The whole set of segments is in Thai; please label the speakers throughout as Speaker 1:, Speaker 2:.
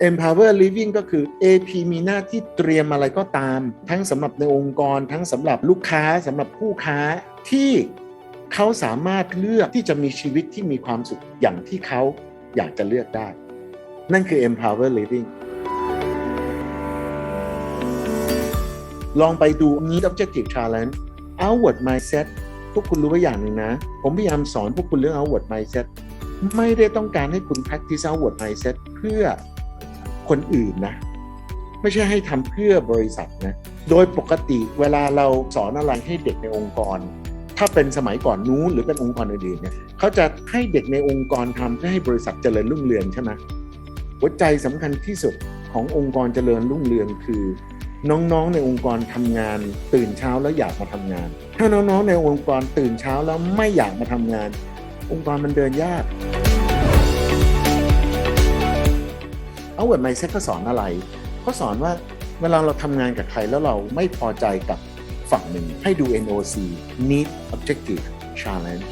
Speaker 1: empower living ก็คือ AP มีหน้าที่เตรียมอะไรก็ตาม ทั้งสำหรับในองค์กร ทั้งสำหรับลูกค้าสำหรับผู้ค้าที่เขาสามารถเลือกที่จะมีชีวิตที่มีความสุขอย่างที่เขาอยากจะเลือกได้ นั่นคือ empower living ลองไปดู need objective challenge outward mindset พวกคุณรู้ไว้อย่างหนึ่งนะ ผมพยายามสอนพวกคุณเรื่อง outward mindset ไม่ได้ต้องการให้คุณ practice outward mindset เพื่อ คนอื่นนะ ไม่ใช่ให้ทำเพื่อบริษัทนะ โดยปกติเวลาเราสอนอะไรให้เด็กในองค์กร ถ้าเป็นสมัยก่อนนู้นหรือเป็นองค์กรอื่นๆเนี่ยเขาจะให้เด็กในองค์กรทำเพื่อให้บริษัทเจริญรุ่งเรืองใช่ไหมหัวใจสำคัญที่สุดขององค์กรเจริญรุ่งเรืองคือ น้องๆในองค์กรทำงาน ตื่นเช้าแล้วอยากมาทำงาน ถ้าน้องๆในองค์กรตื่นเช้าแล้วไม่อยากมาทำงาน องค์กรมันเดินยาก เอาเวิร์ดไมเซ็ตเขาสอนอะไรเขาสอนว่าเวลาเราทำงานกับใครแล้วเราไม่พอใจกับฝั่งหนึ่งให้ดู NOC Need Objective Challenge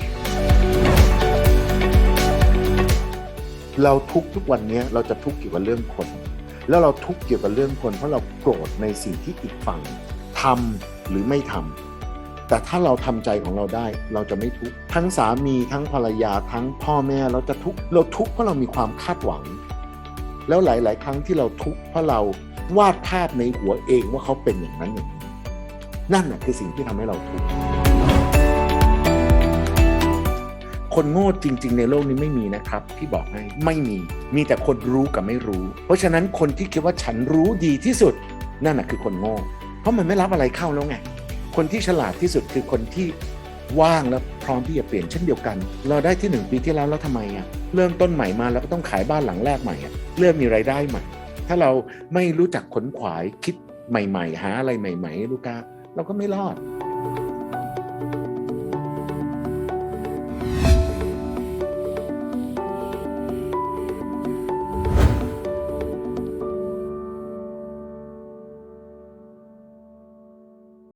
Speaker 1: เราทุกทุกวันนี้เราจะทุกเกี่ยวกับเรื่องคน แล้วเราทุกเกี่ยวกับเรื่องคน เพราะเราโกรธในสิ่งที่อีกฝั่งทำหรือไม่ทำแต่ถ้าเราทำใจของเราได้เราจะไม่ทุกทั้งสามีทั้งภรรยาทั้งพ่อแม่เราจะทุกเราทุกเพราะเรามีความคาดหวัง แล้วหลาย ๆ ครั้งที่เราทุกข์เพราะเราวาดภาพในหัวเองว่าเขาเป็นอย่างนั้นอย่างนี้นั่นแหะคือสิ่งที่ทำให้เราทุกข์คนโง่จริง ๆ ในโลกนี้ไม่มีนะครับ ที่บอกให้ไม่มีมีแต่คนรู้กับไม่รู้ เพราะฉะนั้นคนที่คิดว่าฉันรู้ดีที่สุด นั่นแหะคือคนโง่ เพราะมันไม่รับอะไรเข้าแล้วไงคนที่ฉลาดที่สุดคือคนที่ ว่างแล้วพร้อมที่จะเปลี่ยนเช่นเดียวกัน เราได้ที่หนึ่งปีที่แล้วแล้วทำไมอะเริ่มต้นใหม่มาแล้วก็ต้องขายบ้านหลังแรกใหม่อะเริ่มมีไรายได้ใหม่ ถ้าเราไม่รู้จักขนขวายคิดใหม่ ๆ หาอะไรใหม่ๆให้ลูกค้าเราก็ไม่รอด